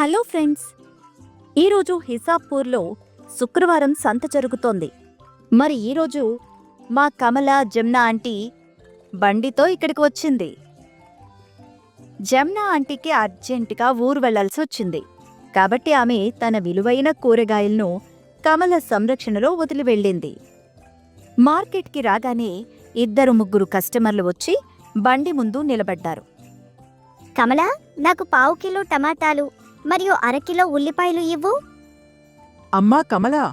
Hello friends ఈరోజు హిసాపూర్లో శుక్రవారం సంత జరుగుతోంది. మరి ఈరోజు మా కమల జమ్నా ఆంటీ బండితో ఇక్కడికి వచ్చింది. జమ్నా ఆంటీకి అర్జెంటుగా ఊరు వెళ్ళాల్సి వచ్చింది. కాబట్టి ఆమె తన విలువైన కూరగాయలను కమల సంరక్షణలో వదిలి వెళ్ళింది. మార్కెట్కి రాగానే ఇద్దరు ముగ్గురు కస్టమర్లు వచ్చి బండి ముందు నిలబడ్డారు. కమల నాకు పావు కిలో టమాటాలు. మరియు అరకిలో ఉల్లిపాయలు ఇవ్వు. అమ్మా కమల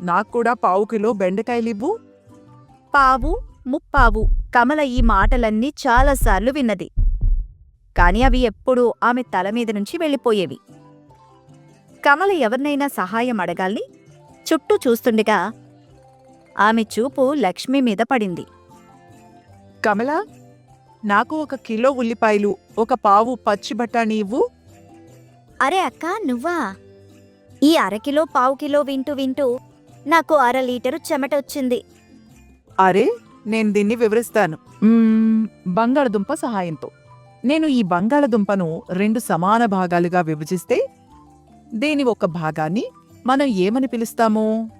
నాకు కూడా పావు కిలో బెండకాయలివ్వు పావు ముప్పావు. కమల ఈ మాటలన్నీ చాలాసార్లు విన్నది. కాని అవి ఎప్పుడూ ఆమె తల మీద నుంచి వెళ్ళిపోయేవి. కమల ఎవరినైనా సహాయం అడగాలని చుట్టూ చూస్తుండగా ఆమె చూపు లక్ష్మి మీద పడింది. కమల నాకు ఒక కిలో ఉల్లిపాయలు ఒక పావు పచ్చి బఠానీ ఇవ్వు. అరే అక్క నువ్వా? ఈ అరకిలో పావు కిలో వింటూ వింటూ నాకు అర లీటరు చెమట వచ్చింది. అరే నేను దీన్ని వివరిస్తాను. మ్మ్, బంగాళదుంప సహాయంతో. నేను ఈ బంగాళదుంపను రెండు సమాన భాగాలుగా విభజిస్తే దీని ఒక భాగాన్ని మనం ఏమని పిలుస్తాము?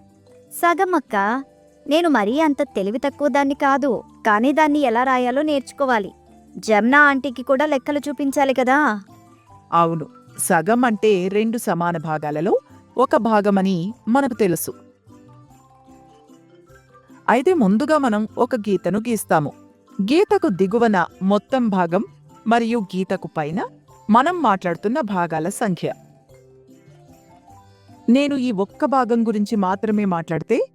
సగం అక్క నేను మరీ అంత తెలివి తక్కువ దాన్ని కాదు కానీ దాన్ని ఎలా రాయాలో నేర్చుకోవాలి. జమ్నా ఆంటీకి కూడా లెక్కలు చూపించాలి కదా? అవును. సగం అంటే రెండు సమాన భాగాలలో ఒక భాగమని మనకు తెలుసు. అయితే ముందుగా మనం ఒక గీతను గీస్తాము. గీతకు దిగువన మొత్తం భాగం మరియు గీతకు పైన మనం మాట్లాడుతున్న భాగాల సంఖ్య. నేను ఈ ఒక్క భాగం గురించి మాత్రమే మాట్లాడితే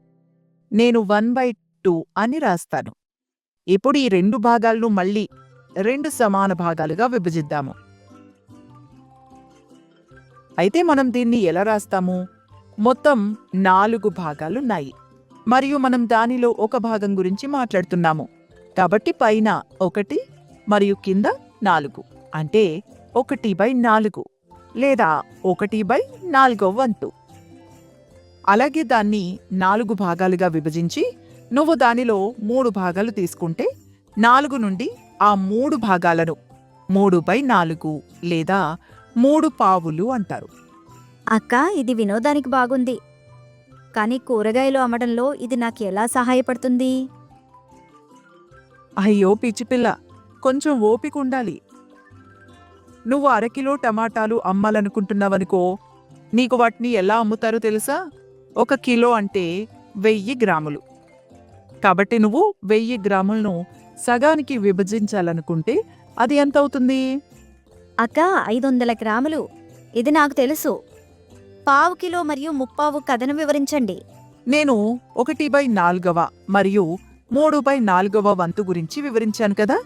నేను వన్ బై టూ అని రాస్తాను. ఇప్పుడు ఈ రెండు భాగాలను మళ్ళీ రెండు సమాన భాగాలుగా విభజిద్దాము. అయితే మనం దీన్ని ఎలా రాస్తాము? మొత్తం నాలుగు భాగాలున్నాయి. మరియు మనం దానిలో ఒక భాగం గురించి మాట్లాడుతున్నాము. కాబట్టి పైన ఒకటి మరియు కింద నాలుగు. అంటే ఒకటి బై నాలుగు లేదా ఒకటి బై నాలుగో వంతు. అలాగే దాన్ని నాలుగు భాగాలుగా విభజించి నువ్వు దానిలో మూడు భాగాలు తీసుకుంటే నాలుగు నుండి ఆ మూడు భాగాలను మూడు బై నాలుగు లేదా మూడు పావులు అంటారు. అక్క ఇది వినోదానికి బాగుంది. కానీ కూరగాయలు అమ్మడంలో ఇది నాకు ఎలా సహాయపడుతుంది? అయ్యో పిచ్చిపిల్ల కొంచెం ఓపిక ఉండాలి. నువ్వు అరకిలో టమాటాలు అమ్మాలనుకుంటున్నావనుకో నీకు వాటిని ఎలా అమ్ముతారో తెలుసా? ఒక కిలో అంటే వెయ్యి గ్రాములు. కాబట్టి నువ్వు వెయ్యి గ్రాములను సగానికి విభజించాలనుకుంటే అది ఎంత అవుతుంది అక్క ఐదు వందల గ్రాములు. ఇది నాకు తెలుసు. పావు కిలో మరియు ముప్పావు కథను వివరించండి. నేను ఒకటి బై నాలుగవ మరియు మూడు బై నాలుగవ వంతు గురించి వివరించాను కదా?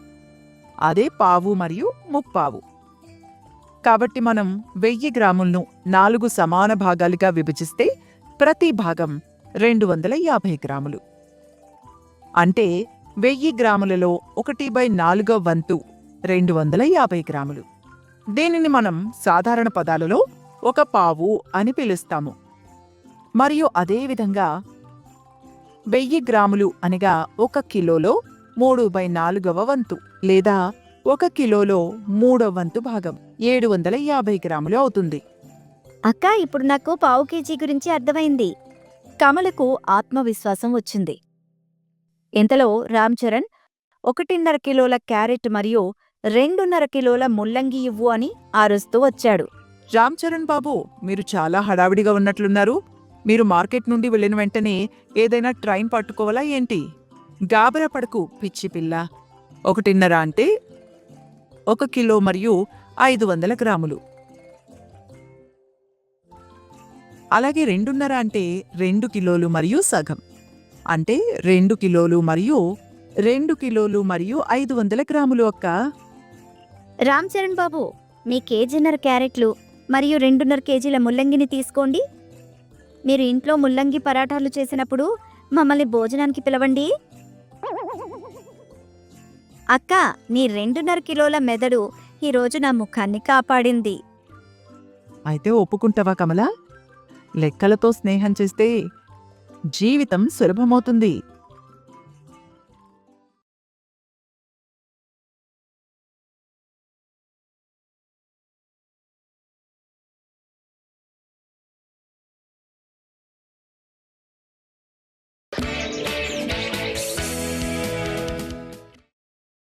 అదే పావు మరియు ముప్పావు. కాబట్టి మనం వెయ్యి గ్రాములను నాలుగు సమాన భాగాలుగా విభజిస్తే ప్రతి భాగం రెండు వందల యాభై గ్రాములు. అంటే వెయ్యి గ్రాములలో ఒకటి బై నాలుగవ వంతు రెండు వందల యాభై గ్రాములు. దీనిని మనం సాధారణ పదాలలో ఒక పావు అని పిలుస్తాము. మరియు అదేవిధంగా వెయ్యి గ్రాములు అనగా ఒక కిలోలో మూడు బై నాలుగవ వంతు లేదా ఒక కిలోలో మూడవ వంతు భాగం ఏడు వందల యాభై గ్రాములు అవుతుంది. అక్క ఇప్పుడు నాకు పావు కేజీ గురించి అర్థమైంది. కమలకు ఆత్మవిశ్వాసం వచ్చింది. ఇంతలో రామ్ చరణ్ ఒకటిన్నర కిలోల క్యారెట్ మరియు రెండున్నర కిలోల ముల్లంగి ఇవ్వు అని ఆరుస్తూ వచ్చాడు. రామ్ చరణ్ బాబు మీరు చాలా హడావిడిగా ఉన్నట్లున్నారు. మీరు మార్కెట్ నుండి వెళ్ళిన వెంటనే ఏదైనా ట్రైన్ పట్టుకోవాలా ఏంటి? గాబరా పడకు పిచ్చి పిల్ల. ఒకటిన్నర అంటే ఒక కిలో మరియు ఐదు వందల గ్రాములు. అలాగే రెండున్నర అంటే రెండు కిలోలు మరియు సగం. అంటే రెండు కిలోలు మరియు రెండు కిలోలు మరియు ఐదు వందల గ్రాములు అక్క. రామ్ చరణ్ బాబు మీ కేజీన్నర క్యారెట్లు మరియు రెండున్నర కేజీల ముల్లంగిని తీసుకోండి. మీరు ఇంట్లో ముల్లంగి పరాఠాలు చేసినప్పుడు మమ్మల్ని భోజనానికి పిలవండి. అక్క నీ రెండున్నర కిలోల మెదడు ఈరోజు నా ముఖాన్ని కాపాడింది. అయితే ఒప్పుకుంటావా కమల? లెక్కలతో స్నేహం చేస్తే జీవితం సులభమవుతుంది.